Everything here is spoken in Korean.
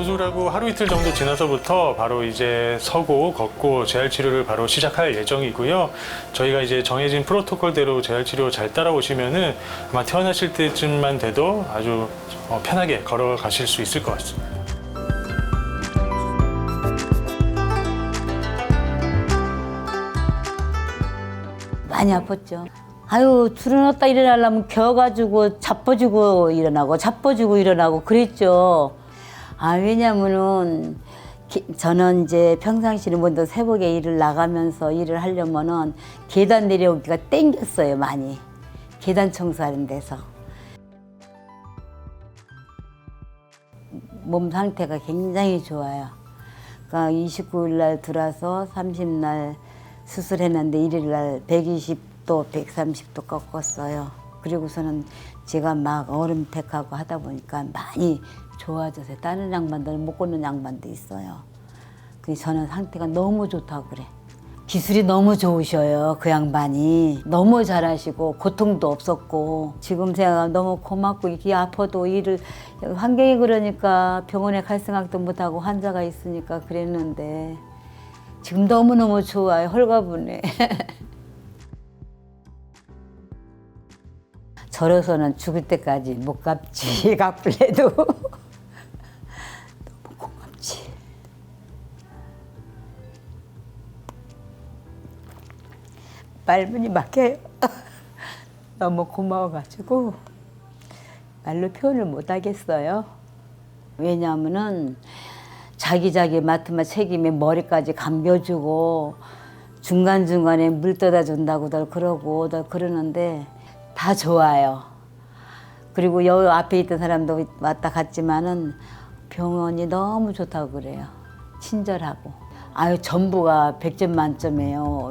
수술하고 하루 이틀 정도 지나서부터 바로 이제 서고 걷고 재활 치료를 바로 시작할 예정이고요. 저희가 이제 정해진 프로토콜대로 재활 치료 잘 따라오시면은 아마 태어나실 때쯤만 돼도 아주 어, 편하게 걸어가실 수 있을 것 같습니다. 많이 아팠죠. 아유, 들어놨다 일어나려면 겨가지고 자빠지고 일어나고 자빠지고 일어나고 그랬죠. 아, 왜냐면은 기- 저는 이제 평상시는 먼저 새벽에 일을 나가면서 일을 하려면은 계단 내려오기가 땡겼어요, 많이. 계단 청소하는 데서. 몸 상태가 굉장히 좋아요. 그러니까 29일 날 들어와서 30날 수술했는데 1일 날 120도, 130도 꺾었어요. 그리고서는 제가 막 얼음 택하고 하다 보니까 많이 좋아져서 다른 양반들은 못 걷는 양반도 있어요. 그 저는 상태가 너무 좋다고 그래. 기술이 너무 좋으셔요. 그 양반이 너무 잘하시고 고통도 없었고 지금 생각하면 너무 고맙고 이게 아파도 일을 환경이 그러니까 병원에 갈 생각도 못하고 환자가 있으니까 그랬는데 지금 너무 너무 좋아요. 헐가분해. 저로서는 죽을 때까지 못 갚지 갚을래도 너무 고맙지. 말문이 막혀요. 너무 고마워가지고 말로 표현을 못 하겠어요. 왜냐하면은 자기 자기 맡으면 책임에 머리까지 감겨주고 중간 중간에 물 떠다 준다고들 그러고 들 그러는데 다 좋아요. 그리고 여기 앞에 있던 사람도 왔다 갔지만은 병원이 너무 좋다고 그래요. 친절하고. 아유 전부가 100점 만점이에요.